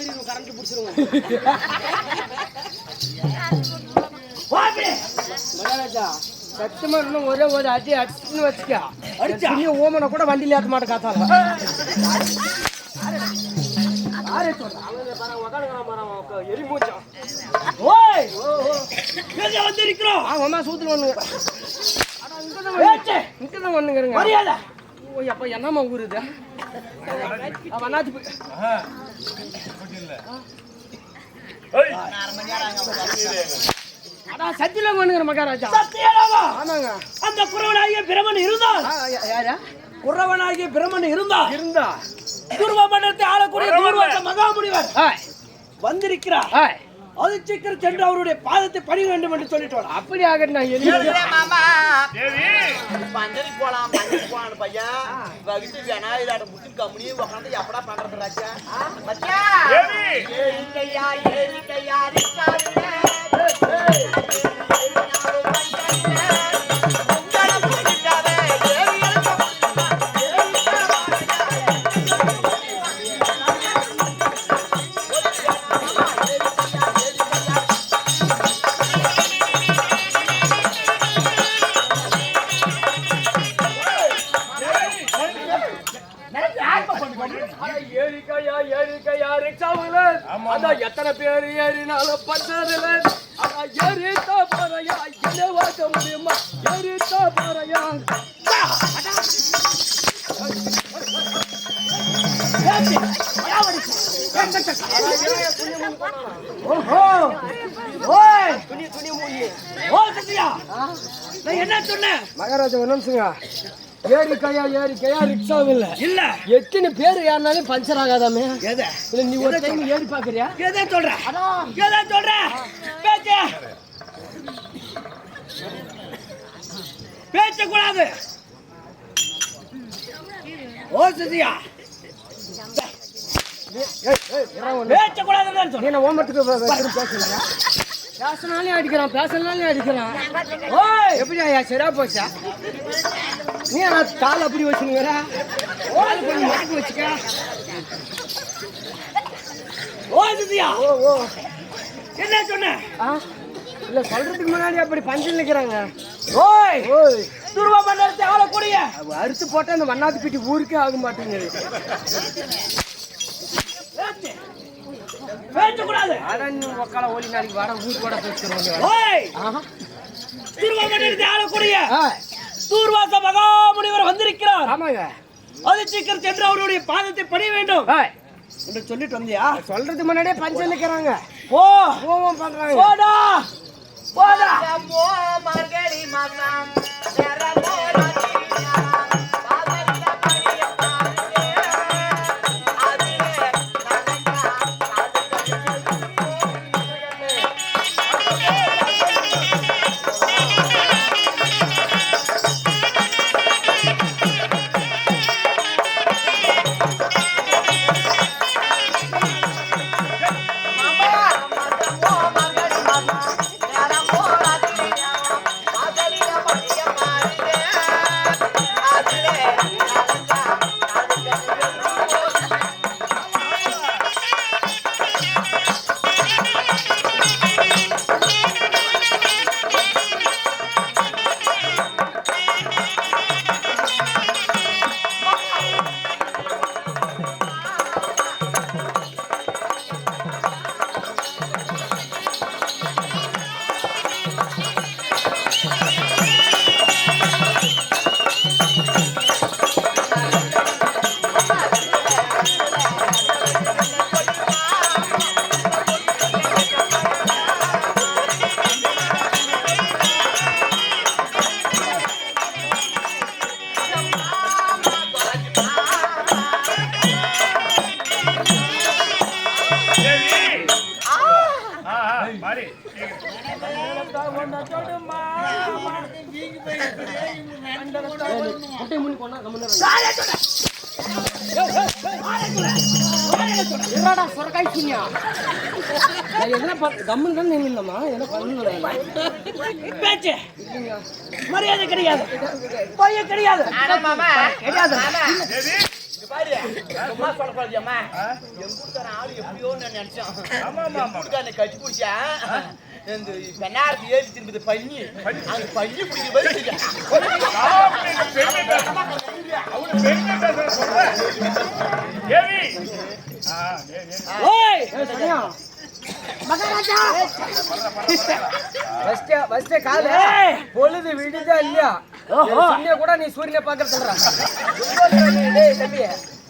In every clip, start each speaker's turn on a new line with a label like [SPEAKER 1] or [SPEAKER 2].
[SPEAKER 1] வந்தினா மேல ஏறி கரண்ட் புடிச்சிருவாங்க
[SPEAKER 2] வாப்பி
[SPEAKER 1] மகாராஜா சத்தியமா இன்னும் ஒரே ஒரு அடி அடிச்சுன்னு வச்சுக்க.
[SPEAKER 2] அடிச்சா?
[SPEAKER 1] பெரிய ஓமனை கூட வண்டியில ஏத்த மாட்டேன் காத்தால. எரி மூச்சான்
[SPEAKER 2] ஓய்! எங்க வந்திருக்கிறோம்
[SPEAKER 1] ஆமாம்மா சூத்துல
[SPEAKER 2] பேச்சு
[SPEAKER 1] இங்கதான் ஒண்ணுங்கிறங்க
[SPEAKER 2] மரியாதை!
[SPEAKER 1] ஓ அப்ப என்னம்மா ஊரு இது? அவன் அண்ணாச்சி போய்
[SPEAKER 3] ஏய்,
[SPEAKER 1] அதான் சத்தியில ஒண்ணுங்கிற மகாராஜா.
[SPEAKER 2] சத்தியலாமா
[SPEAKER 1] ஆமாங்க.
[SPEAKER 2] அந்த குறவனாகிய பிரமன்
[SPEAKER 1] யா- யாரா?
[SPEAKER 2] குறவனாகிய பிரமன் இருந்தால்
[SPEAKER 1] இருந்தா.
[SPEAKER 2] துருவ மண்டலத்தை ஆளக்கூடிய மகாமுனிவர் வந்திருக்கிறார். அது சீக்கிரம் சென்று அவருடைய பாதத்தை பணி வேண்டும் என்று சொல்லிட்டு
[SPEAKER 1] அப்படி ஆகட்டும் நான்
[SPEAKER 4] பஞ்சரி போலாம் பஞ்சரி போலாம் பையன் வகிட்டு வேணா இதாட முட்டு கம்முனி உட்காந்து எப்படா பண்றது ராஜா?
[SPEAKER 3] தேவி,
[SPEAKER 4] ஏறிக்கையா ஏறிக்கையா
[SPEAKER 1] ஏறிக்கையா வாக்க முடியுமா ஏறித்தா போறையா?
[SPEAKER 2] ஓஹோ ஓய்
[SPEAKER 1] துணி துணி மூணி
[SPEAKER 2] ஓ சத்தியா நான் என்ன சொன்னேன்?
[SPEAKER 1] மகாராஜா ஒரு நிமிஷங்க ஏறிக்கையா ஏறிக்கையா ரிக்ஷாவில்
[SPEAKER 2] இல்ல.
[SPEAKER 1] எத்தனை பேர் ஏறினாலும் பஞ்சர் ஆகாதாமே?
[SPEAKER 2] எதை?
[SPEAKER 1] இல்ல நீ ஒரு டைம் ஏறி பாக்குறியா
[SPEAKER 2] எதை சொல்ற? எதை சொல்ற? பேச்ச. பேச்ச கூடாது ஓ சத்தியா பேச்ச கூடாதுன்னு
[SPEAKER 1] நீ
[SPEAKER 2] சொல்றேன்
[SPEAKER 1] என்ன ஓமத்துக்கு பேசுறியா பேசினாலே அடிக்கிறான் பேசனாலே அடிக்கிறான் எப்படி ஐயா சரியா போச்சா? நீ நான் கால் அப்படி வச்சுனுங்கிற கால் கொஞ்சம் மாட்டி வச்சுக்க.
[SPEAKER 2] ஓ சத்தியா
[SPEAKER 1] ஓ ஓ.
[SPEAKER 2] என்ன சொன்ன?
[SPEAKER 1] ஆ? இல்ல சொல்றதுக்கு முன்னாடி அப்படி பஞ்சு நிக்கிறாங்க.
[SPEAKER 2] ஓய்!
[SPEAKER 1] ஓய்!
[SPEAKER 2] துருவ மண்டலத்தை ஆளக்கூடிய!
[SPEAKER 1] அறுத்து போட்டா அந்த மண்ணாத்து பிட்டி ஊருக்கே ஆக மாட்டேங்குது.
[SPEAKER 2] பேச்சு! பேச்ச கூடாது!
[SPEAKER 1] ஆனா நீ உக்கால ஓடி நாளைக்கு வாட ஊருக்கு கூட ஆஹா.
[SPEAKER 2] துருவ மண்டலத்தை ஆளக்கூடிய தூர்வாச மகாமுனிவர் வந்திருக்கிறார்.
[SPEAKER 1] ஆமாங்க.
[SPEAKER 2] அது சீக்கிரம் சென்று அவருடைய பாதத்தை பணிய வேண்டும். சொல்லிட்டு வந்தியா?
[SPEAKER 1] சொல்றதுக்கு முன்னாடியே பஞ்சு நிக்கிறாங்க.
[SPEAKER 2] ஓ
[SPEAKER 1] கோவம் பண்றாங்க.
[SPEAKER 2] போடா! போடா
[SPEAKER 4] மார்கழி மாசம் நேரமோ
[SPEAKER 1] எதுனா பண்ண கம்முன்னு தான் நின்னுலமா என்ன பண்ணணும்
[SPEAKER 2] பேச்சு. மரியாதை கிடையாது. பையன் கிடையாது. கிடையாது.
[SPEAKER 4] பள்ளி அந்த பள்ளி பிடிக்கிற
[SPEAKER 1] பொழுது விடுதா இல்லையா
[SPEAKER 2] ஓஹோ.
[SPEAKER 1] கூட நீ சூரியனை பார்க்க சொல்ற தம்பி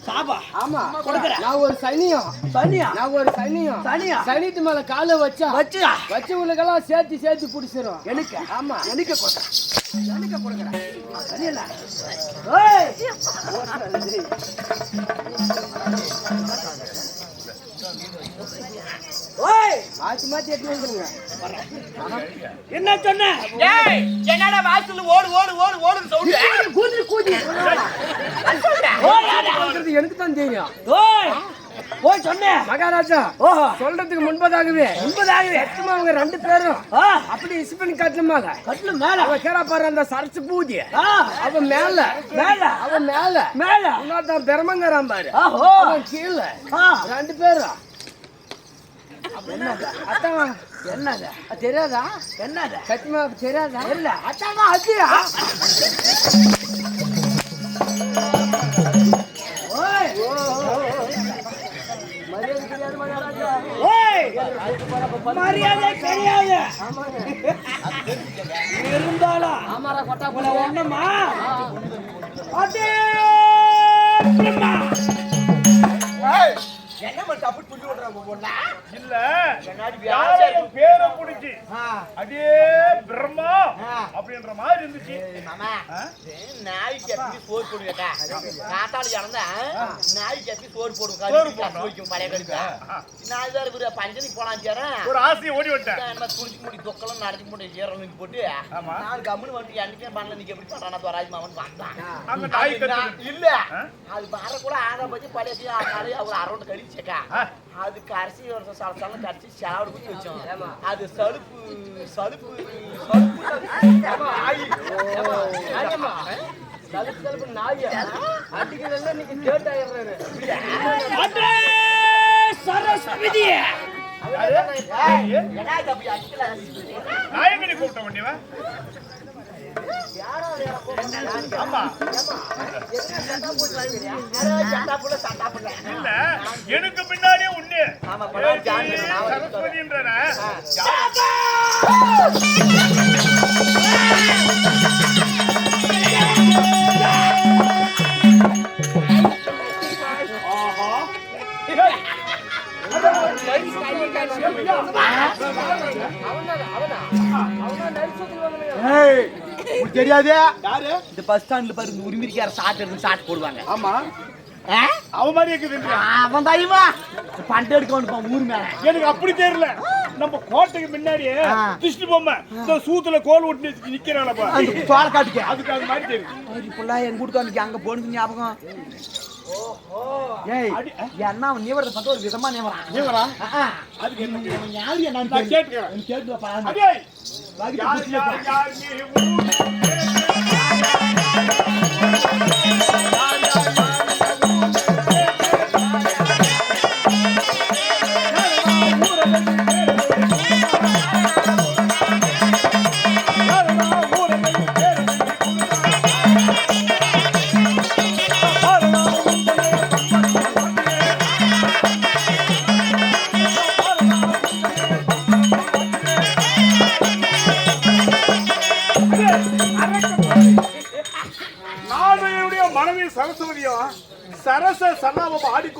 [SPEAKER 2] சாபா
[SPEAKER 1] ஆமா
[SPEAKER 2] கொடுக்குற.
[SPEAKER 1] நான் ஒரு சனியம்
[SPEAKER 2] சனியா
[SPEAKER 1] நான் ஒரு சனியம்
[SPEAKER 2] சனியா?
[SPEAKER 1] சனித்து மேல காலை வச்சா
[SPEAKER 2] வச்சு
[SPEAKER 1] வச்சவங்களுக்கெல்லாம் சேர்த்து சேர்த்து பிடிச்சிரும்
[SPEAKER 2] எனக்கு
[SPEAKER 1] ஆமா
[SPEAKER 2] எனக்கு கொடுக்குறேன் கொடுக்குறேன் ஓய் ஓய்
[SPEAKER 1] மாத்தி மாத்தி எடுத்து வந்துருங்க
[SPEAKER 2] என்ன சொன்ன
[SPEAKER 4] ஏய் என்னடா வாசல்ல ஓடு ஓடு ஓடு ஓடுன்னு சவுண்ட்
[SPEAKER 2] கூதி கூதி
[SPEAKER 1] சொல்றது எனக்கு தான் தெரியும்
[SPEAKER 2] ஓய் ஓய் சொன்னேன்.
[SPEAKER 1] மகாராஜா
[SPEAKER 2] ஓஹோ.
[SPEAKER 1] சொல்றதுக்கு முன்பதாகவே.
[SPEAKER 2] முன்பதாகவே.
[SPEAKER 1] சத்தியமா அவங்க ரெண்டு பேரும். அப்படி இசுப்பின் காட்டுல மேல.
[SPEAKER 2] கட்டில மேல.
[SPEAKER 1] அவ கேரா பாரு அந்த சரச்சு பூதி.
[SPEAKER 2] ஆ.
[SPEAKER 1] அவ மேல.
[SPEAKER 2] மேல.
[SPEAKER 1] அவ மேல.
[SPEAKER 2] மேல.
[SPEAKER 1] இன்னொருத்தன் பெருமங்கிறான் பாரு. அவன் கீழே. ரெண்டு பேரும்.
[SPEAKER 2] என்னது?
[SPEAKER 1] அத்தான்
[SPEAKER 2] என்னது?
[SPEAKER 1] அது தெரியாதா?
[SPEAKER 2] என்னது?
[SPEAKER 1] சத்தியமா தெரியாதா?
[SPEAKER 2] இல்ல அத்தாமா அத்தியா
[SPEAKER 1] மரியாதை
[SPEAKER 2] கிடையாது. இருந்தாலும்
[SPEAKER 1] ஆமாரா கொட்டா
[SPEAKER 2] போல ஒண்ணுமா? அதே
[SPEAKER 4] என்ன மட்டும் அப்படி புள்ளி விடுறாங்க ஒவ்வொன்னா
[SPEAKER 3] இல்ல.
[SPEAKER 4] கண்ணாடி
[SPEAKER 3] யாரோ
[SPEAKER 4] வியாசம்
[SPEAKER 3] என் பேரை புடிச்சு.
[SPEAKER 4] ஆ.
[SPEAKER 3] அதே பிரம்மா அப்படின்ற மாதிரி இருந்துச்சு.
[SPEAKER 4] மாமா.
[SPEAKER 3] ஆ?
[SPEAKER 4] ஏய், நாய்க்கு எப்படி சோறு போடுவேக்கா காத்தால இறந்தா நாய்க்கு எப்படி சோறு போடும்
[SPEAKER 3] சோறு
[SPEAKER 4] கறி
[SPEAKER 3] போடும்.
[SPEAKER 4] வைக்கும் பழைய
[SPEAKER 3] ஆ.
[SPEAKER 4] நான் வேற இவரு பஞ்சனிக்கு போலாம் சேரேன்
[SPEAKER 3] ஒரு ஆசையை ஓடி விட்டேன்
[SPEAKER 4] என்ன துணிக்கு முடி தொக்கலாம் முடியும் ஈரலுக்கு போட்டு. நான் கம்முன்னு வந்து என்னைக்கே பண்ணல நீங்க எப்படி பண்றானா துவராஜ் மாமன் பார்த்தான் இல்ல? அது வர கூட ஆக பத்தி பழைய அவர் அரௌண்ட் கழிச்சக்கா
[SPEAKER 3] ஆ.
[SPEAKER 4] அது கடைசி வருஷம் சாப்பிட்டாலும் கடைசி சாவடு குத்தி வச்சோம் அது சலுப்பு சலுப்பு சலுப்பு.
[SPEAKER 1] சலுப்பு நாய். அடிக்கிறதுல இன்னைக்கு டேட் ஆயிடுறாரு.
[SPEAKER 2] சரஸ்வதி?
[SPEAKER 3] நாயகனை கூப்பிட்ட உடனே ஆமா
[SPEAKER 4] யாரோ சண்டா புள்ள, சண்டா புள்ள.
[SPEAKER 3] இல்ல எனக்கு பின்னாடியே உண்ணு.
[SPEAKER 4] ஆமா, தெரியாது இந்த பஸ் ஸ்டாண்ட்ல பாரு இந்த உரிமைக்கார சாட் எடுத்து சாட் போடுவாங்க.
[SPEAKER 3] ஆமா? அவன் மாதிரி இருக்குது
[SPEAKER 4] அவன் தைவா பண்டு எடுக்க ஊர் மேல.
[SPEAKER 3] எனக்கு அப்படி தெரியல. நம்ம கோட்டைக்கு முன்னாடியே திருஷ்டி பொம்மை. இந்த சூத்துல கோல் விட்டு நிக்கிறாளப்பா
[SPEAKER 4] அந்த சோழ காட்டுக்கு.
[SPEAKER 3] அதுக்கு அது மாதிரி தெரியும்
[SPEAKER 4] இப்பெல்லாம் எங்க வீட்டுக்கு அங்க போனது ஞாபகம். ஏய் என்ன அவன் நீவரத்தை பார்த்து ஒரு விதமா நீவரான்
[SPEAKER 3] நீவரா?
[SPEAKER 4] ஆ, ஆ.
[SPEAKER 3] அதுக்கு என்ன
[SPEAKER 4] யாரு.
[SPEAKER 3] கேட்டுக்கிறேன்.
[SPEAKER 4] கேட்டு பாருங்க.
[SPEAKER 3] யார் யார். யார் நீ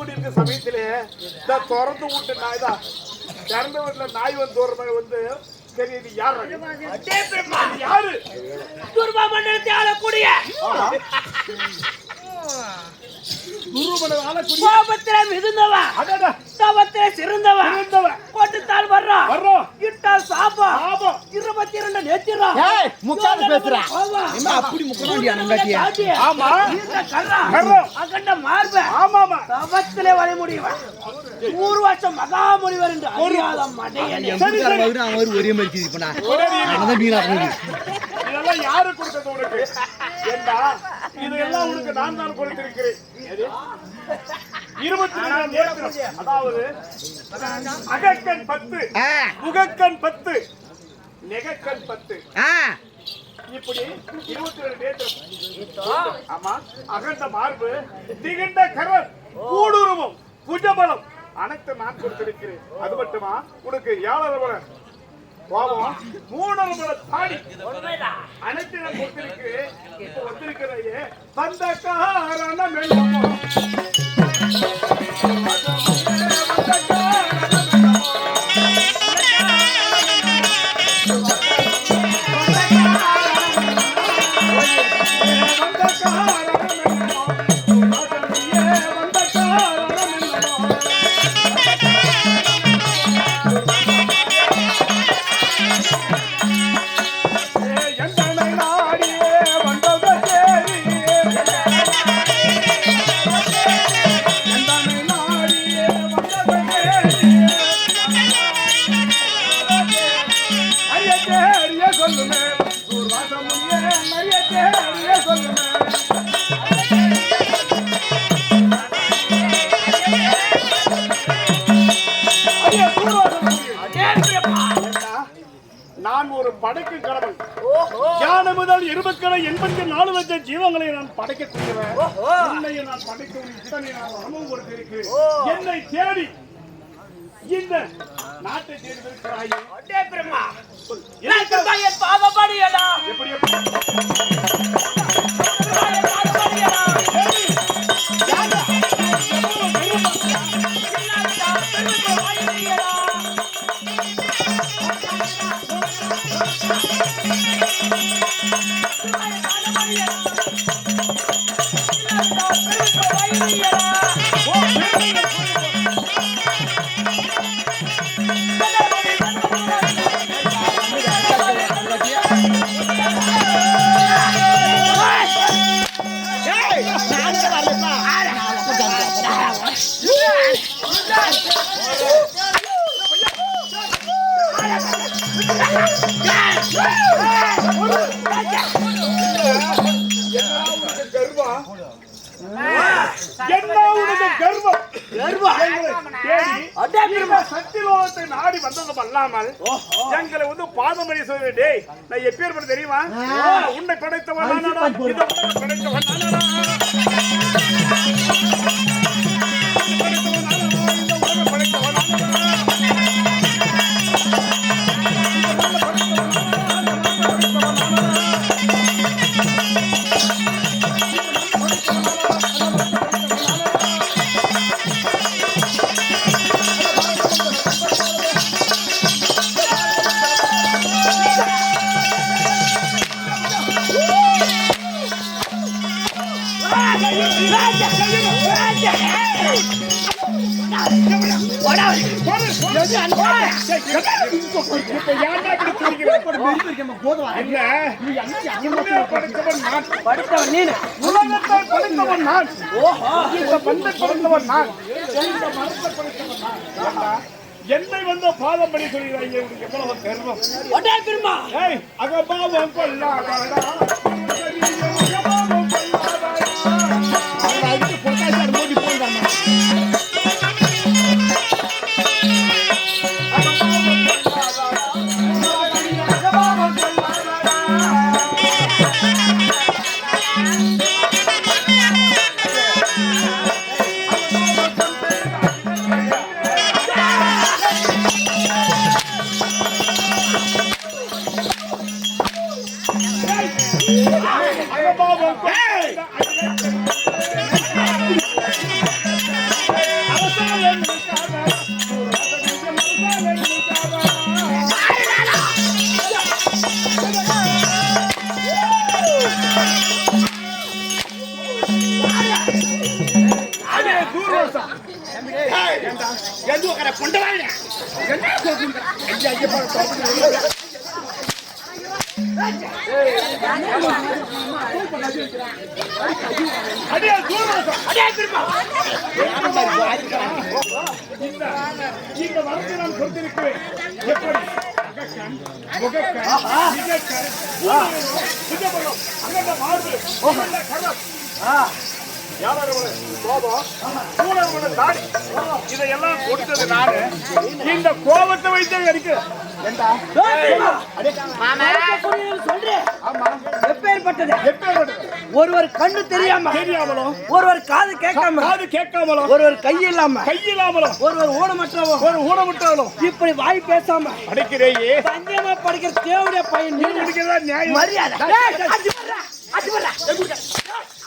[SPEAKER 3] ஆடிக்கொண்டிருக்க சமயத்திலே இந்த திறந்து விட்டு நாய் தான் திறந்த வீட்டுல நாய் வந்து தூரமாக வந்து சரி இது யார் யாரு?
[SPEAKER 2] துர்பா மண்டலத்தை ஆளக்கூடிய. கோபத்திலே மிகுந்தவா
[SPEAKER 3] அடடா.
[SPEAKER 2] தவத்திலே சிறந்தவா
[SPEAKER 3] இருந்தவன்
[SPEAKER 2] போட்டுத்தால் வர்றான். இட்டால் சாப்பா இருபத்தி இரண்டு நேத்திரம்
[SPEAKER 4] ஏய், முக்காடு பேசுற. என்ன அப்படி முக்கணும் அண்ணங்காட்டியா?
[SPEAKER 2] காட்டி.
[SPEAKER 3] ஆமா.
[SPEAKER 2] இந்த கர்ரா.
[SPEAKER 3] கர்ரம்.
[SPEAKER 2] அகண்ட மார்ப
[SPEAKER 3] ஆமாமா
[SPEAKER 2] தவத்திலே வரை மகாமுனிவர் நூறு வருஷம் மகாமுனிவர் என்று அறியாத மடையனே
[SPEAKER 3] சரி சரி
[SPEAKER 5] அவர் ஒரே மாதிரி கிரி பண்ணா
[SPEAKER 3] உடனே இரு.
[SPEAKER 5] அதான் மீனா போகுது
[SPEAKER 3] இதெல்லாம் யாரு கொடுத்தது உனக்கு ஏண்டா இதெல்லாம் உனக்கு நான் தான் கொடுத்திருக்கிறேன் எது? இருபத்தி அதாவது அகக்கண் பத்து முகக்கண் பத்து நெகக்கண் பத்து. இப்படி இருபத்தி ரெண்டு நேத்திரம் ஆமா அகண்ட மார்பு திகண்ட கரம் கூடுருவம் புஜபலம். அனைத்து நான் கொடுத்திருக்கிறேன். அது மட்டுமா? உனக்கு ஏழரை கோபம் மூணரை பலம் தாடி. அனைத்து நான் கொடுத்திருக்கிறேன் இப்ப வந்திருக்கிறது வந்த காரண நான் ஒரு படைக்கு கடவுள் யானை முதல் இருபக்கடை எண்பத்தி நாலு லட்சம் ஜீவங்களை நான் படைக்கக்கூடியவன் உன்னை நான் படைக்கும் இத்தனை நான் வரமும் என்னை தேடி இந்த நாட்டை தேடி இருக்கிறாயே
[SPEAKER 2] அடே பிரம்மா. எனக்கு தான் என் பாதப்படியடா
[SPEAKER 3] எப்படி எப்படி? அல்லாமல் எங்களை வந்து பாதமணி சொல்ல டேய் நான் எப்பேர் தெரியுமா? உன்னை படைத்தவன் படைத்தவன் படைத்தவன் நான்.
[SPEAKER 2] படித்தவன் நீனு.
[SPEAKER 3] உலகத்தை படைத்தவன் நான். இந்த பந்தை படைத்தவன் நான் இந்த மரத்தை படைத்தவன் நான். ஏண்டா, என்னை வந்து பாதம் பண்ணி சொல்கிறாங்க எவ்வளவு ஏய் அகபாவம் கொள்ளாதடா. அடே தூர்வாசா அடே
[SPEAKER 2] பிரம்மா
[SPEAKER 3] இந்த இந்த வரத்தை நான் கொடுத்திருக்கிறேன் எப்படி முகக்கண், முகக்கண், மிகக்கண், இதையெல்லாம் கொடுத்தது நானு இந்த கோபத்தை வைத்து
[SPEAKER 2] எப்பேற்பட்டது? ஒருவர் கண்ணு தெரியாம
[SPEAKER 3] தெரியாமலும்
[SPEAKER 2] ஒருவர் காது கேட்காம
[SPEAKER 3] காது கேட்காமலும்
[SPEAKER 2] ஒருவர் கை இல்லாம
[SPEAKER 3] கையில்லாமலும்
[SPEAKER 2] ஒருவர் ஊனமற்றவன்
[SPEAKER 3] ஒரு ஊனமுட்டாலும்
[SPEAKER 2] இப்படி வாய் பேசாம
[SPEAKER 3] அடிக்கிறேயே.
[SPEAKER 2] பஞ்சமா படிக்கிற தேவடைய பையன்
[SPEAKER 3] நீ.
[SPEAKER 2] மரியாதை.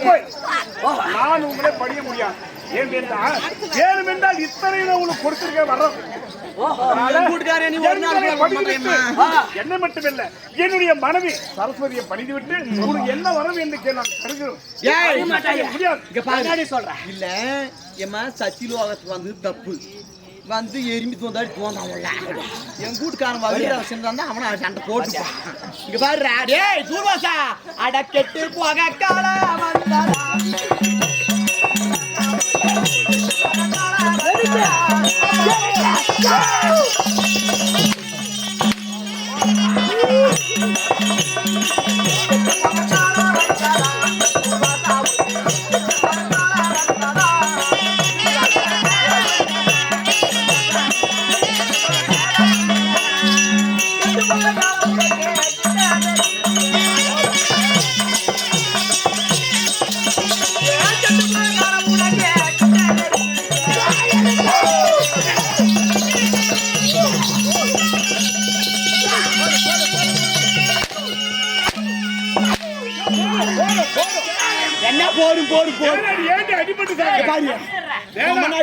[SPEAKER 3] போய். நான் உங்களை படிய முடியாது. ஏன் என்றால் வேணும் என்றால் இத்தனை நான் உங்களுக்கு கொடுத்திருக்கேன் வர்றோம்
[SPEAKER 4] எங்க வீட்டுக்காரன் நீ ஒரு நாள் கூட
[SPEAKER 3] என்னை மட்டுமில்ல என்னுடைய மனைவி சரஸ்வதியை பணிந்துவிட்டு உனக்கு என்ன வரும் என்று
[SPEAKER 4] இங்க பாரு சொல்றேன். இல்ல ஏமா சத்திலோகத்துக்கு வந்து தப்பு. வந்து எறும்பி தோந்தாடி தோந்தாங்கல்ல என் கூட்டுக்காரன் வகையில செஞ்சான் அவனை சண்டை போட்டுப்பான் இங்க பாரு டேய் தூர்வாசா அட கெட்டு போக கால வந்ததா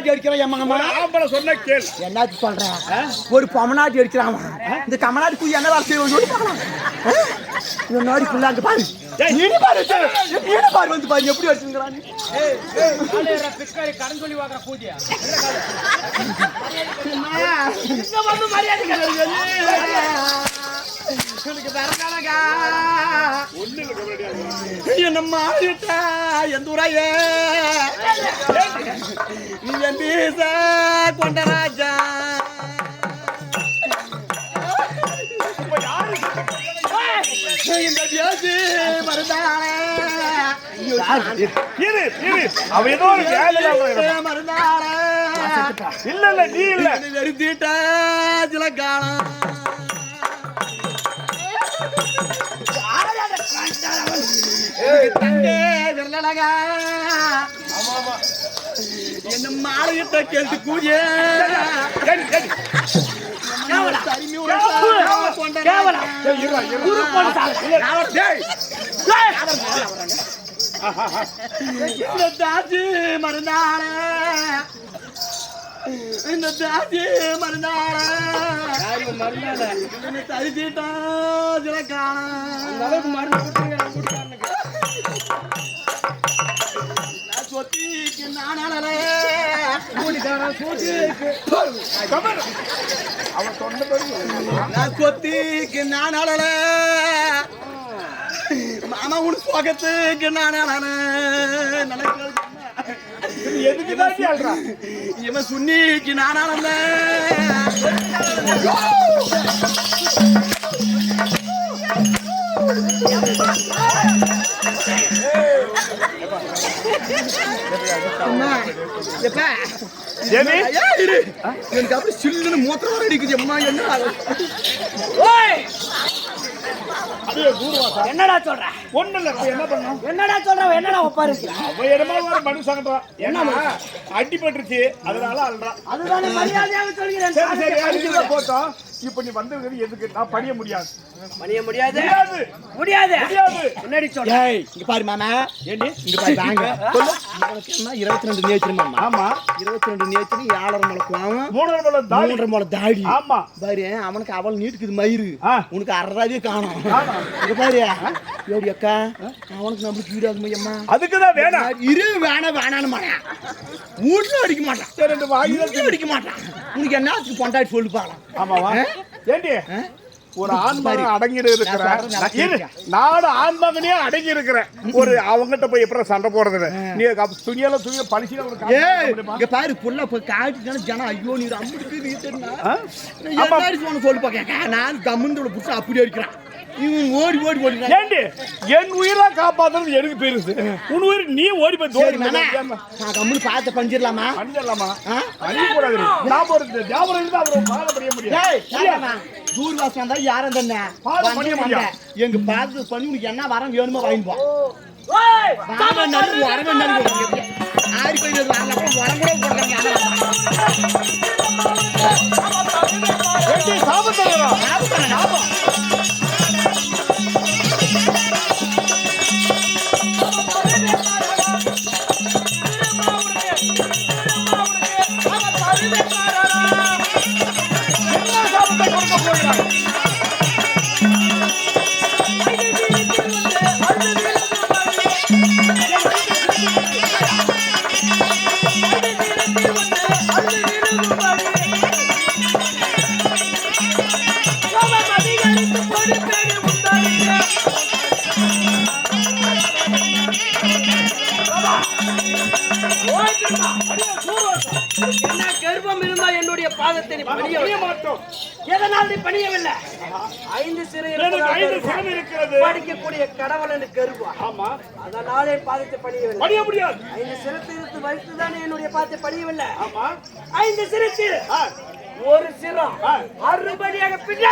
[SPEAKER 4] பொம்மநாட்டி அடிக்கிறான் என் மகன்
[SPEAKER 3] ஒரு ஆம்பளை சொன்னா கேள்
[SPEAKER 4] என்னாச்சு சொல்றேன் ஒரு பொம்மநாட்டி அடிக்கிறான். இந்த கமநாட்டி குய் என்ன வேலை செய்வோம் சொல்லி பார்க்கலாம்? இந்த நாடி அங்க பாரு. நீனு பாரு நீனு பாரு வந்து பாரு. எப்படி அடிச்சுங்கிறான்
[SPEAKER 2] இங்க வந்து மரியாதை
[SPEAKER 4] எனக்கு பிறந்தாலகா
[SPEAKER 3] ஒண்ணு இல்லை கபடியா
[SPEAKER 4] என்ன மாறிட்டா? எந்த ஊராயே? நீ என் பீச கொண்ட ராஜா இந்த பேசி மருந்தானே
[SPEAKER 3] இரு இரு. அவ ஏதோ ஒரு வேலையில அவன்
[SPEAKER 4] மருந்தானே
[SPEAKER 3] இல்ல இல்ல நீ இல்ல.
[SPEAKER 4] சில காலம். என்ன மாலையிட்ட கேட்டு கூடிய
[SPEAKER 3] சரி
[SPEAKER 4] இந்த இந்த தாசி மருந்தான தரிச்சிட்டா சில காலம்
[SPEAKER 2] மருந்து.
[SPEAKER 4] சொத்திக்கு நானே.
[SPEAKER 3] அவன் சொன்னபடி
[SPEAKER 4] நான் கொத்திக்கு நான் அழல மாமா உனக்கு போகத்துக்கு நான் அழல
[SPEAKER 3] இது எதுக்கு தான் அல்றா
[SPEAKER 4] இவன் சுன்னிக்கு நான் இரு. எனக்கு அப்படி சில்லுன்னு மூத்திரம் வர அடிக்குது அம்மா என்ன?
[SPEAKER 3] தூர்வாசா
[SPEAKER 2] என்னடா சொல்ற?
[SPEAKER 3] ஒண்ணு இல்ல என்ன பண்ணோம்
[SPEAKER 2] என்னடா சொல்ற? என்னடா ஒப்பாரு
[SPEAKER 3] அவ ஒரு மனுஷங்கன்றான் என்ன அடிபட்டுருச்சு. அதனால அல்றான்
[SPEAKER 2] அதுதானே மரியாதையாக சொல்கிறேன்.
[SPEAKER 3] சரி சரி அடிக்கிறத போட்டோம். இப்ப நீ வந்திருக்கிறது எதுக்கு? நான் பணிய முடியாது.
[SPEAKER 2] பணிய முடியாது?
[SPEAKER 3] முடியாது.
[SPEAKER 2] முடியாது. முன்னாடி சொல்ல
[SPEAKER 4] இங்க பாரு மாமா. ஏண்டி? இங்க பாரு வாங்க. சொல்லு. உனக்கு என்ன? இருபத்தி ரெண்டு நேச்சர் மாமா.
[SPEAKER 3] ஆமா.
[SPEAKER 4] இருபத்தி ரெண்டு நேச்சர் ஏழரை முளைக்குவாங்க
[SPEAKER 3] மூணு போல தாடி
[SPEAKER 4] மூன்றரை முளை தாடி
[SPEAKER 3] ஆமா.
[SPEAKER 4] பாரு அவனுக்கு அவள் நீட்டுக்குது மயிறு. உனக்கு அறதாவே காணும்.
[SPEAKER 3] காணோம்.
[SPEAKER 4] இங்க பாரு. ஏடி அக்கா? அவனுக்கு நம்மளுக்கு ஈடாகுமே அம்மா.
[SPEAKER 3] அதுக்குதான் வேணாம்.
[SPEAKER 4] இரு வேணாம் வேணான்னு மாட்டான் வீட்டுல அடிக்க மாட்டான்.
[SPEAKER 3] சரி இந்த வாயில
[SPEAKER 4] அடிக்க மாட்டான். உனக்கு என்னத்துக்கு பொண்டாட்டி சொல்லி பாக்கலாம்
[SPEAKER 3] ஆமாவா ஏண்டி? ஒரு ஆண்மகன் அடங்கி இருக்கிறேன்
[SPEAKER 4] நான் சொல்றேன்,
[SPEAKER 3] நான் இரு,
[SPEAKER 4] நல்லா
[SPEAKER 3] நானும் ஆண்மகனே அடங்கி இருக்கிறேன் ஒரு அவங்ககிட்ட போய் எப்படி சண்டை போடுறது நீ துணியால துணிய பழிச்சு
[SPEAKER 4] பாரு புள்ள போய் காட்டிட்டான ஜனம் ஐயோ நீ சொன்ன சொல்லி பாக்க நான் கம்முன்னு புடிச்சு அப்படி அடிக்கிறான். ஓடி ஓடி ஓடி.
[SPEAKER 3] ஏண்டி? என் உயிரா காப்பாத்துறது எனக்கு பெருசு. உன் உயிர் நீ ஓடி போய் தோடி
[SPEAKER 4] நான்? கம்முன்னு பார்த்து
[SPEAKER 3] அவர் பண்ண
[SPEAKER 4] தூர்வாசம் தான் யாரும் தானே
[SPEAKER 3] பண்ணிய முடியாது.
[SPEAKER 4] எங்க பார்த்து பண்ணி உனக்கு என்ன வரம் வேணுமோ வாங்கிப்போ
[SPEAKER 2] ஓய்
[SPEAKER 4] வாரம் நடுவு வரவே நடுவு ஆறு போய் கூட போடுறாங்க
[SPEAKER 3] என்ன
[SPEAKER 2] கர்ப்பம் இருந்தா என்னுடைய பாதத்தை நீ பணிய
[SPEAKER 3] மாட்டோம்
[SPEAKER 2] எதனால் நீ பணியவில்லை? ஐந்து சிறு
[SPEAKER 3] இருக்கிறது.
[SPEAKER 2] படிக்கக்கூடிய கடவுள் எனக்கு கருவா
[SPEAKER 3] ஆமா.
[SPEAKER 2] அதனாலே என் பாதத்தை பணியவில்லை.
[SPEAKER 3] பணிய முடியாது.
[SPEAKER 2] ஐந்து சிரத்தை எடுத்து வைத்துதானே என்னுடைய பாதத்தை பணியவில்லை?
[SPEAKER 3] ஆமா.
[SPEAKER 2] ஐந்து சிரத்தில்
[SPEAKER 3] ஆ.
[SPEAKER 2] ஒரு சிரம். அறுபடியாக பின்னா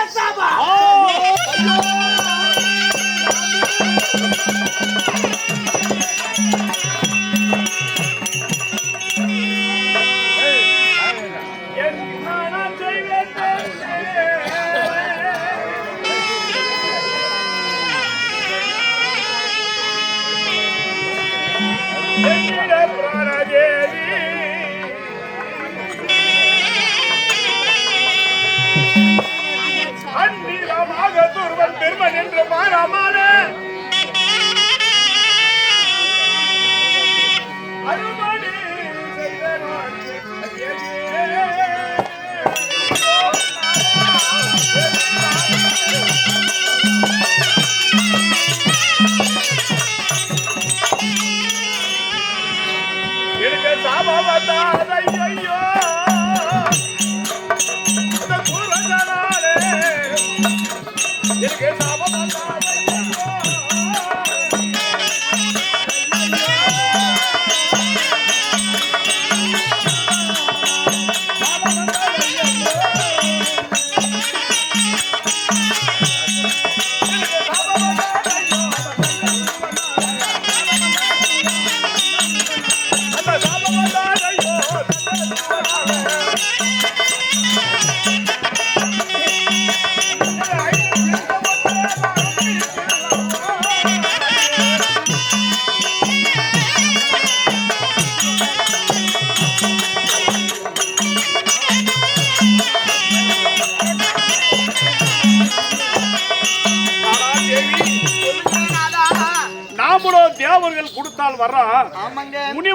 [SPEAKER 3] என்று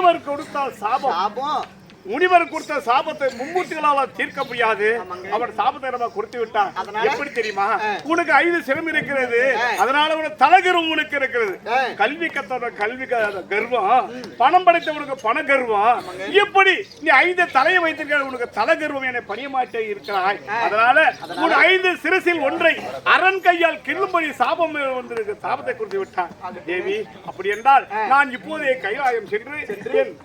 [SPEAKER 4] ஆமாங்க
[SPEAKER 3] கொடுத்தால் சாபம்.
[SPEAKER 4] சாபம்.
[SPEAKER 3] முனிவர் கொடுத்த சாபத்தை மும்மூர்த்திகளால தீர்க்க முடியாது. அவன் சாபத்தை நம்ம கொடுத்து
[SPEAKER 4] அதனால?
[SPEAKER 3] எப்படி தெரியுமா. உனக்கு ஐந்து சிரம் இருக்கிறது. அதனால உனக்கு தலகர்வம் உனக்கு இருக்கிறது. கல்வி கத்தோட கல்வி கர்வம். பணம் படைத்தவனுக்கு பண கர்வம். இப்படி நீ ஐந்து தலையை வைத்திருக்க உனக்கு தல கர்வம் என பணிய மாட்டே இருக்கிறாய் அதனால? உன் ஐந்து சிரசில் ஒன்றை அரண் கையால் கிள்ளும்படி சாபம் வந்திருக்கு சாபத்தை கொடுத்து விட்டான். தேவி அப்படி என்றால் நான் இப்போதே கைலாயம் சென்று என்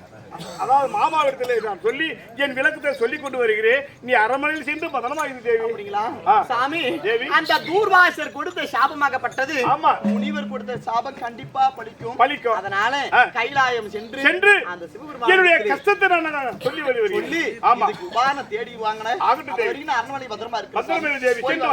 [SPEAKER 3] அதாவது மாமாவிடத்திலே நான் சொல்லி என் விளக்கத்தை சொல்லிக் கொண்டு வருகிறேன் நீ அரண்மனையில் சென்று பதனமா இரு தேவி
[SPEAKER 4] அப்படிங்களா. சாமி
[SPEAKER 3] தேவி.
[SPEAKER 4] அந்த தூர்வாசர் கொடுத்த சாபமாகப்பட்டது
[SPEAKER 3] ஆமா.
[SPEAKER 4] முனிவர் கொடுத்த சாபம் கண்டிப்பா பலிக்கும்
[SPEAKER 3] பலிக்கும்.
[SPEAKER 4] அதனால. கைலாயம் சென்று
[SPEAKER 3] சென்று
[SPEAKER 4] அந்த சிவபெருமான்
[SPEAKER 3] என்னுடைய கஷ்டத்தை நான் சொல்லி
[SPEAKER 4] சொல்லி
[SPEAKER 3] வருகிறேன் ஆமா
[SPEAKER 4] இதுக்கு உபான தேடி வாங்கின
[SPEAKER 3] ஆகட்டும்.
[SPEAKER 4] அரண்மனை பத்திரமா இருக்கு
[SPEAKER 3] பத்திரமா தேவி, சென்று.